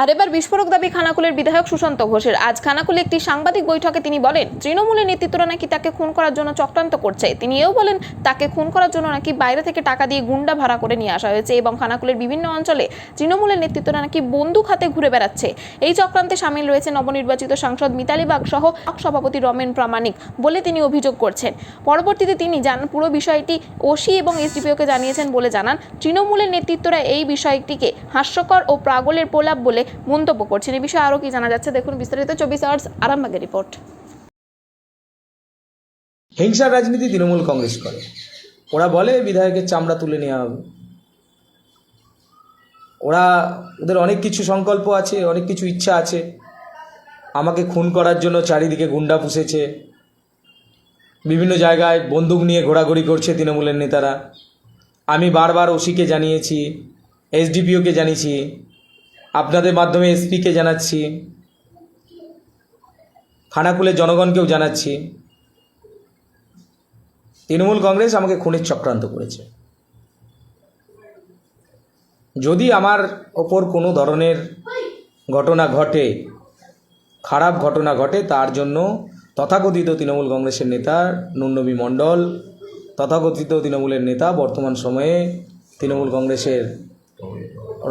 আর এবার বিস্ফোরক দাবি খানাকুলের বিধায়ক সুশান্ত ঘোষের। আজ খানাকুলে একটি সাংবাদিক বৈঠকে তিনি বলেন, তৃণমূলের নেতৃত্বরা নাকি তাকে খুন করার জন্য চক্রান্ত করছে। তিনি এও বলেন, তাকে খুন করার জন্য নাকি বাইরে থেকে টাকা দিয়ে গুন্ডা ভাড়া করে নিয়ে আসা হয়েছে এবং খানাকুলের বিভিন্ন অঞ্চলে তৃণমূলের নেতৃত্বরা নাকি বন্দুক হাতে ঘুরে বেড়াচ্ছে। এই চক্রান্তে সামিল রয়েছে নবনির্বাচিত সাংসদ মিতালি বাগ সহ সভাপতি রমেন প্রামাণিক বলে তিনি অভিযোগ করছেন। পরবর্তীতে তিনি জানান, পুরো বিষয়টি ওসি এবং এসডিপিওকে জানিয়েছেন বলে জানান। তৃণমূলের নেতৃত্বরা এই বিষয়টিকে হাস্যকর ও প্রাগলের প্রলাপ বলে মন্তব্য করছেন। এই বিষয়ে আরও কি জানা যাচ্ছে? দেখুন বিস্তারিত চব্বিশ আওয়ার্স আরামবাগের রিপোর্ট। হিংসার রাজনীতি তৃণমূল কংগ্রেস করে। ওরা বলে বিধায়কের চামড়া তুলে নেওয়া হবে। ওরা, ওদের অনেক কিছু সংকল্প আছে, অনেক কিছু ইচ্ছা আছে। আমাকে খুন করার জন্য চারিদিকে গুন্ডা পুষেছে। বিভিন্ন জায়গায় বন্দুক নিয়ে ঘোরাঘুরি করছে তৃণমূলের নেতারা। আমি বারবার ওসিকে জানিয়েছি, এসডিপিওকে জানিয়েছি আপনাদের মাধ্যমে এসপিকে জানাচ্ছি খানাকুলের জনগণকেও জানাচ্ছি, তৃণমূল কংগ্রেস আমাকে খুনের চক্রান্ত করেছে। যদি আমার ওপর কোনো ধরনের ঘটনা ঘটে, খারাপ ঘটনা ঘটে, তার জন্য তথাকথিত তৃণমূল কংগ্রেসের নেতা নুন্নবী মণ্ডল, তথাকথিত তৃণমূলের নেতা বর্তমান সময়ে তৃণমূল কংগ্রেসের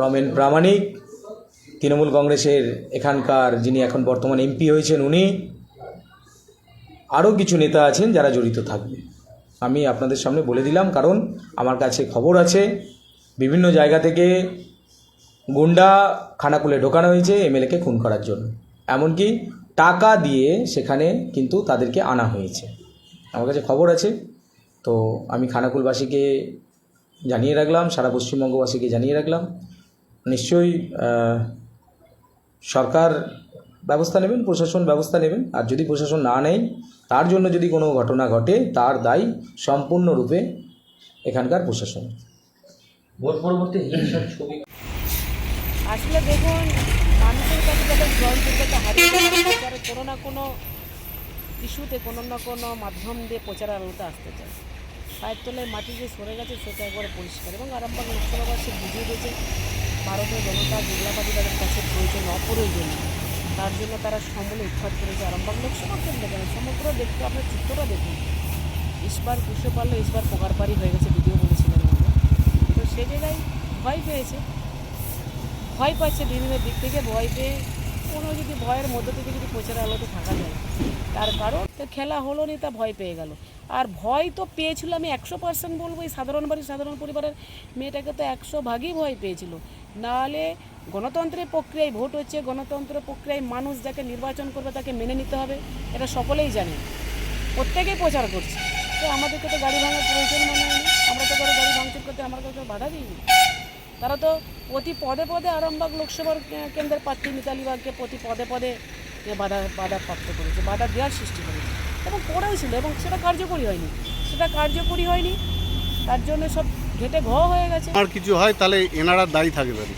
রমেন প্রামাণিক তৃণমূল কংগ্রেসের এখানকার যিনি এখন বর্তমান এমপি হয়েছেন, উনি আরও কিছু নেতা আছেন যারা জড়িত থাকবে আমি আপনাদের সামনে বলে দিলাম, কারণ আমার কাছে খবর আছে, বিভিন্ন জায়গা থেকে গুন্ডা খানাকুলে ঢোকানো হয়েছে এমএলএকে খুন করার জন্য। এমনকি টাকা দিয়ে সেখানে কিন্তু তাদেরকে আনা হয়েছে। আমার কাছে খবর আছে, তো আমি খানাকুলবাসীকে জানিয়ে রাখলাম, সারা পশ্চিমবঙ্গবাসীকে জানিয়ে রাখলাম। নিশ্চয়ই সরকার ব্যবস্থা নেবেন প্রশাসন ব্যবস্থা নেবেন। আর যদি প্রশাসন না নেয় তার জন্য যদি কোনো ঘটনা ঘটে তার দায়ী সম্পূর্ণরূপে এখানকার প্রশাসন। ভোট পরবর্তী হিংসার ছবি আসলে দেখুন মানুষের কাছে গ্রহণযোগ্যতা হারিয়ে ব্যাপারে কোনো না কোনো ইস্যুতে কোনো না কোনো মাধ্যম দিয়ে প্রচারের আলোতে আসতে চায়। পায়ের তলায় মাটি যে সরে গেছে সেটা একবারে পরিষ্কার। এবং আরামবাগ লোকসভাবাসী বুঝিয়ে দিয়েছে ভারতীয় জনতা বিড়লাবাদী তাদের কাছে প্রয়োজন অপ্রয়োজন তার জন্য তারা সমলে উৎপাদ করেছে আরামবাগ লোকসভা কেন্দ্রে। কেন সমগ্র দেখতে, আপনার চিত্রটা দেখুন। ইসবার পুষে পারলে ইসবার পোকারপাড়ি হয়ে গেছে, ভিডিও বলেছিলেন তো সে জায়গায় ভয় পেয়েছে। ভয় পাচ্ছে বিভিন্ন দিক থেকে, ভয় পেয়ে কোনো যদি ভয়ের মধ্যে থেকে যদি প্রচার আলোতে থাকা যায়। তার কারণ তো খেলা হলো নি তা ভয় পেয়ে গেল। আর ভয় তো পেয়েছিল আমি একশো পার্সেন্ট বলব এই সাধারণ বাড়ির সাধারণ পরিবারের মেয়েটাকে তো একশো ভাগই ভয় পেয়েছিল। নাহলে গণতন্ত্রের প্রক্রিয়ায় ভোট হচ্ছে, গণতন্ত্রের প্রক্রিয়ায় মানুষ যাকে নির্বাচন করবে তাকে মেনে নিতে হবে, এটা সকলেই জানে। প্রত্যেকেই প্রচার করছে। তো আমাদেরকে তো গাড়ি ভাঙার প্রয়োজন মনে হয়নি আমরা তো গাড়ি ভাঙচুর করতে, আমরা কাউকে বাধা দিইনি। তারা তো প্রতি পদে পদে আরামবাগ লোকসভার কেন্দ্রের প্রার্থী মিতালি বাগকে প্রতি পদে পদে বাধা বাধা প্রাপ্ত করেছে বাধা দেওয়ার সৃষ্টি করেছে। এবং করেছিল এবং সেটা কার্যকরী হয়নি। সেটা কার্যকরী হয়নি তার জন্য সব ঘেটে ঘ হয়ে গেছে। আর কিছু হয় তাহলে এনারা দায়ী থাকবেন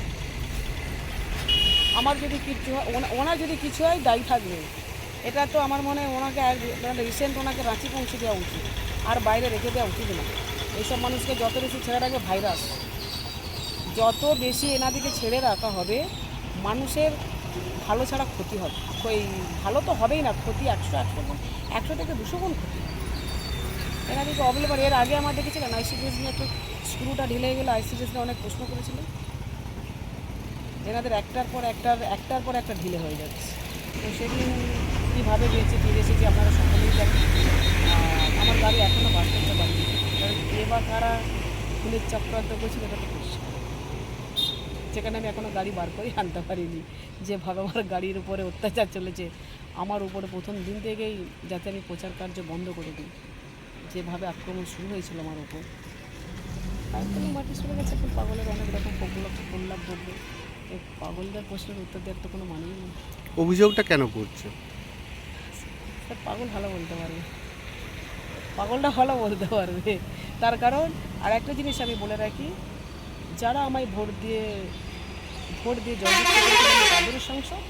আমার যদি কিছু হয় ওনার যদি কিছু হয় দায়ী থাকবে। এটা তো আমার মনে হয় ওনাকে রিসেন্ট ওনাকে রাঁচি পৌঁছে দেওয়া উচিত। আর বাইরে রেখে দেওয়া উচিত না। এইসব মানুষকে যত বেশি ছেড়ে রাখবে ভাইরাস যত বেশি এনাদিকে ছেড়ে রাখা হবে, মানুষের ভালো ছাড়া ক্ষতি হবে। ওই ভালো তো হবেই না, ক্ষতি একশো একশো গুণ, একশো থেকে দুশো গুণ ক্ষতি। এনাদিকে অবলেবার এর আগে আমার দেখেছিলেন আইসিডিএস নিয়ে একটু স্ক্রুটা ঢিলে গেলে আইসিডিএস নিয়ে অনেক প্রশ্ন করেছিলেন এনাদের একটার পর একটার একটার পর একটা ঢিলে হয়ে যাচ্ছে। তো সেদিন কীভাবে গিয়েছে ফিরে এসেছি আপনারা সকলেই জানেন। আমার গাড়ি এখনও বার করতে পারিনি। কারণ বা কারা খুনের চক্রান্ত করছিল, এটা যেখানে আমি এখনও গাড়ি বার করে আনতে পারিনি। যেভাবে আমার গাড়ির উপরে অত্যাচার চলেছে আমার উপরে প্রথম দিন থেকেই যাতে আমি প্রচার কার্য বন্ধ করে দিই। যেভাবে আক্রমণ শুরু হয়েছিল আমার উপর তারপরে মাটি সরে গেছে এখন পাগলের অনেক রকম প্রকল্প প্রল্লাপ এই পাগলদের প্রশ্নের উত্তর দেওয়ার তো কোনো মানেই নেই। অভিযোগটা কেন করছে? পাগল ভালো বলতে পারবে। পাগলটা ভালো বলতে পারবে। তার কারণ আর একটা জিনিস আমি বলে রাখি যারা আমায় ভোট দিয়ে ভোট দিয়ে জয়যুক্ত করেছিলেন তাদেরও সংসদ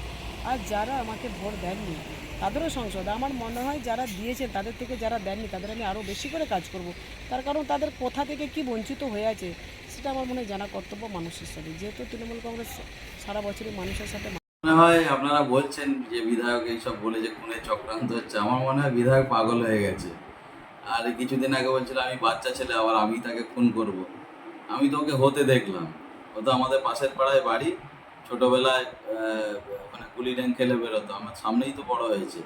আর যারা আমাকে ভোট দেননি, তাদেরও সংসদ। আমার মনে হয় যারা দিয়েছেন, তাদের থেকে যারা দেননি, তাদের আমি আরও বেশি করে কাজ করব। তার কারণ তাদের কোথা থেকে কি বঞ্চিত হয়ে আছে, সেটা আমার মনে হয় জানা কর্তব্য মানুষের সাথে। যেহেতু তৃণমূল কংগ্রেস সারা বছরই মানুষের সাথে মনে হয় আপনারা বলছেন যে বিধায়ক এইসব বলে যে খুনের চক্রান্ত হচ্ছে। আমার মনে হয় বিধায়ক পাগল হয়ে গেছে। আর কিছুদিন আগে বলছিল, আমি বাচ্চা ছেলে, আবার আমি তাকে খুন করব। আমি তো ওকে হতে দেখলাম। ও তো আমাদের পাশের পাড়ায় বাড়ি। ছোটোবেলায় মানে গুলি ড্যাং খেলে বেরোতো। আমার সামনেই তো বড় হয়েছে।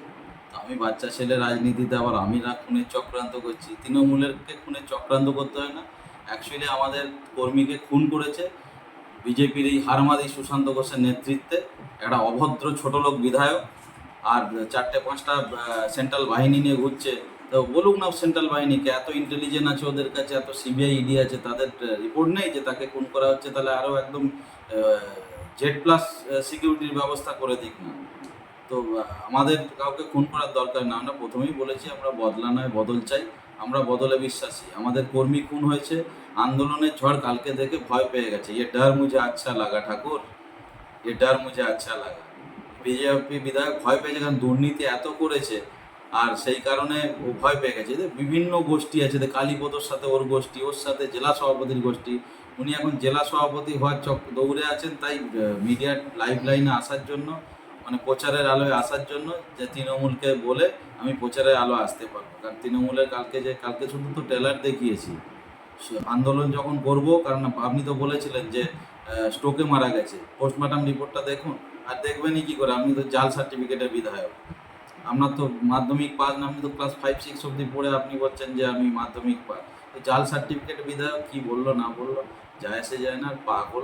তো আমি বাচ্চা ছেলে রাজনীতিতে আবার আমি না খুনের চক্রান্ত করছি। তৃণমূলেরকে খুনের চক্রান্ত করতে হয় না। অ্যাকচুয়ালি আমাদের কর্মীকে খুন করেছে বিজেপির এই হারমাদি সুশান্ত ঘোষের নেতৃত্বে একটা অভদ্র ছোট লোক বিধায়ক। আর চারটে পাঁচটা সেন্ট্রাল বাহিনী নিয়ে ঘুরছে তো বলুক না সেন্ট্রাল বাহিনীকে, এত ইন্টেলিজেন্ট আছে ওদের কাছে, এত সিবিআই ইডি আছে, তাদের রিপোর্ট নেই যে তাকে খুন করা হচ্ছে, তাহলে আরও একদম জেড প্লাস সিকিউরিটির ব্যবস্থা করে দিক না। তো আমাদের কাউকে খুন করার দরকার না, আমরা প্রথমেই বলেছি আমরা বদলা নয়, বদল চাই, আমরা বদলে বিশ্বাসী। আমাদের কর্মী খুন হয়েছে আন্দোলনের ঝড় কালকে দেখে ভয় পেয়ে গেছে। এ ডার মুঝে আচ্ছা লাগা, ঠাকুর। এ ডার মুঝে আচ্ছা লাগা। বিজেপি বিধায়ক ভয় পেয়েছে, কারণ দুর্নীতি এত করেছে আর সেই কারণে ও ভয় পেয়ে গেছে। যে বিভিন্ন গোষ্ঠী আছে যে কালীপদর সাথে ওর গোষ্ঠী, ওর সাথে জেলা সভাপতির গোষ্ঠী। উনি এখন জেলা সভাপতি হওয়ার চক দৌড়ে আছেন তাই মিডিয়ার লাইভ লাইনে আসার জন্য মানে প্রচারের আলোয় আসার জন্য যে তৃণমূলকে বলে আমি প্রচারের আলো আসতে পারব। কারণ তৃণমূলের কালকে যে, কালকে শুধু তো ট্রেলার দেখিয়েছি। আন্দোলন যখন করব, কারণ আপনি তো বলেছিলেন যে স্ট্রোকে মারা গেছে। পোস্টমর্টম রিপোর্টটা দেখুন। আর দেখবেনই কি করে, আপনি তো জাল সার্টিফিকেটের বিধায়ক। আপনার তো মাধ্যমিক পাস, না আপনি তো ক্লাস ফাইভ সিক্স অব্দি পড়ে আপনি বলছেন যে আমি মাধ্যমিক পাস। জাল সার্টিফিকেট বিধায়ক কি বলল, না বলল? যায় এসে যায় না, পাগল